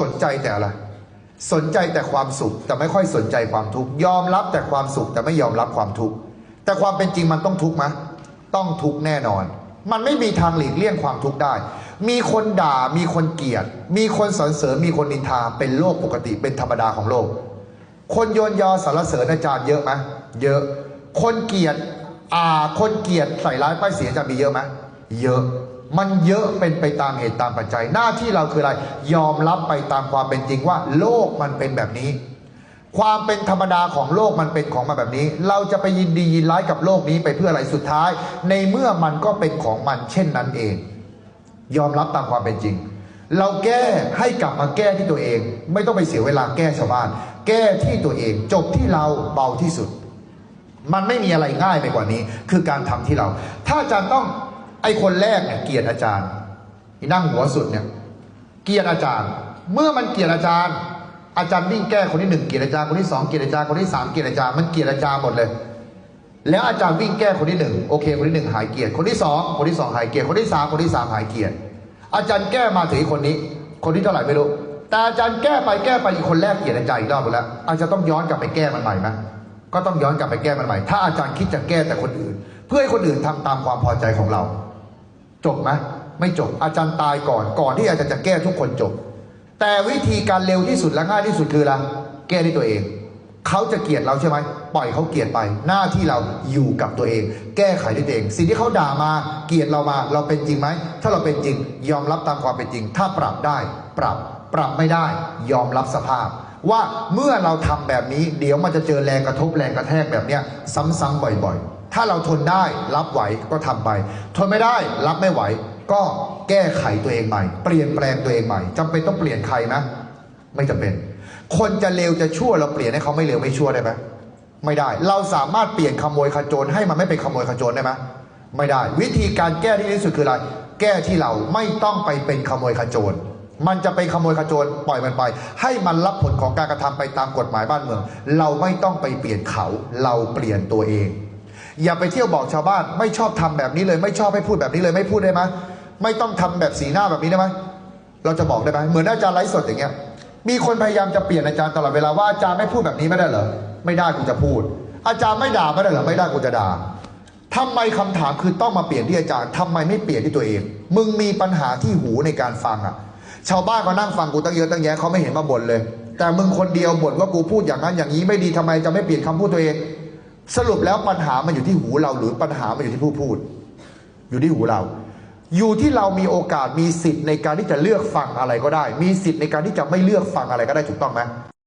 สนใจแต่อะไร สนใจแต่ความสุขแต่ไม่ค่อยสนใจความทุกข์ ยอมรับแต่ความสุขแต่ไม่ยอมรับความทุกข์ แต่ความเป็นจริงมันต้องทุกข์ไหมต้องทุกข์แน่นอน มันไม่มีทางหลีกเลี่ยงความทุกข์ได้ มีคนด่า มีคนเกลียด มีคนสรรเสริญ มีคนนินทา เป็นโลกปกติ เป็นธรรมดาของโลก คนโยนยอสรรเสริญอาจารย์เยอะไหมเยอะ คนเกลียด อ่า คนเกลียดใส่ร้ายป้ายเสียจารย์มีเยอะไหม เยอะ มันเยอะเป็นไปตามเหตุตามปัจจัย หน้าที่เราคืออะไร ยอมรับไปตามความเป็นจริงว่า โลกมันเป็นแบบนี้ ความเป็นธรรมดาของโลกมันเป็นของมาแบบนี้ เราจะไปยินดียินร้ายกับโลกนี้ไปเพื่ออะไรสุดท้าย ในเมื่อมันก็เป็นของมันเช่นนั้นเอง ยอมรับตามความเป็นจริง เราแก้ให้กลับมาแก้ที่ตัวเอง ไม่ต้องไปเสียเวลาแก้ชาวบ้าน แก้ที่ตัวเอง จบที่เราเบาที่สุดมันไม่มีอะไรง่ายไปกว่านี้ คือการทำที่เรา ถ้าอาจารย์ต้อง ไอคนแรกเนี่ยเกลียดอาจารย์ที่นั่งหัวสุดเนี่ยเกลียดอาจารย์ เมื่อมันเกลียดอาจารย์ อาจารย์วิ่งแก้คนที่หนึ่งเกลียดอาจารย์คนที่สองเกลียดอาจารย์คนที่สามเกลียดอาจารย์มันเกลียดอาจารย์หมดเลย แล้วอาจารย์วิ่งแก้คนที่หนึ่งโอเค คนที่หนึ่งหายเกลียดคนที่สองคนที่สองหายเกลียดคนที่สามคนที่สามหายเกลียดอาจารย์แก้มาถึงคนนี้ คนที่เท่าไหร่ไม่รู้แต่อาจารย์แก้ไปแก้ไปอีกคนแรกเกลียดอาจารย์อีกรอบหมดแล้ว อาจารย์ต้องย้อนกลับไปแก้มันใหม่ไหมก็ต้องย้อนกลับไปแก้มันใหม่ ถ้าอาจารย์คิดจะแก้แต่คนอื่น เพื่อให้คนอื่นทำตามความพอใจของเรา จบไหมไม่จบอาจารย์ตายก่อนก่อนที่อาจารย์จะแก้ทุกคนจบ แต่วิธีการเร็วที่สุดและง่ายที่สุดคืออะไรแก้ที่ตัวเองเขาจะเกลียดเราใช่ไหมปล่อยเขาเกลียดไป หน้าที่เราอยู่กับตัวเอง แก้ไขด้วยตัวเอง สิ่งที่เขาด่ามาเกลียดเรามาเราเป็นจริงไหมถ้าเราเป็นจริง ยอมรับตามความเป็นจริง ถ้าปรับได้ปรับปรับไม่ได้ ยอมรับสภาพ ว่าเมื่อเราทำแบบนี้ เดี๋ยวมันจะเจอแรงกระทบแรงกระแทกแบบเนี้ย ซ้ำๆบ่อย ๆ ถ้าเราทนได้รับไหวก็ทำไป ทนไม่ได้รับไม่ไหว ก็แก้ไขตัวเองใหม่ เปลี่ยนแปลงตัวเองใหม่จำเป็นต้องเปลี่ยนใครไหมไม่จำเป็น คนจะเลวจะชั่วเราเปลี่ยนให้เขาไม่เลวไม่ชั่วได้ไหมไม่ได้ เราสามารถเปลี่ยนขโมยขจรให้มันไม่เป็นขโมยขจรได้ไหมไม่ได้ วิธีการแก้ที่ดีที่สุดคืออะไร แก้ที่เราไม่ต้องไปเป็นขโมยขจรมันจะเป็นขโมยขโจรปล่อยมันไป ให้มันรับผลของการกระทำไปตามกฎหมายบ้านเมือง เราไม่ต้องไปเปลี่ยนเขา เราเปลี่ยนตัวเอง อย่าไปเที่ยวบอกชาวบ้าน ไม่ชอบทำแบบนี้เลย ไม่ชอบให้พูดแบบนี้เลยไม่พูดได้ไหมไม่ต้องทำแบบสีหน้าแบบนี้ได้ไหมเราจะบอกได้ไหมเหมือนอาจารย์ไลฟ์สดอย่างเงี้ย มีคนพยายามจะเปลี่ยนอาจารย์ตลอดเวลาว่าอาจารย์ไม่พูดแบบนี้ไม่ได้เหรอไม่ได้กูจะพูด อาจารย์ไม่ด่าไม่ได้เหรอไม่ได้กูจะด่าทำไมคำถามคือต้องมาเปลี่ยนที่อาจารย์ทำไมไม่เปลี่ยนที่ตัวเอง มึงมีปัญหาที่หูในการฟังอะ ชาวบ้านก็นั่งฟังกูตั้งเยอะตั้งแยะเขาไม่เห็นมาบ่นเลย แต่มึงคนเดียวบ่นว่ากูพูดอย่างนั้นอย่างนี้ไม่ดีทำไมจะไม่เปลี่ยนคำพูดตัวเอง สรุปแล้วปัญหามันอยู่ที่หูเรา หรือปัญหามันอยู่ที่ผู้พูด อยู่ที่หูเรา อยู่ที่เรามีโอกาสมีสิทธิ์ในการที่จะเลือกฟังอะไรก็ได้ มีสิทธิ์ในการที่จะไม่เลือกฟังอะไรก็ได้ถูกต้องไหม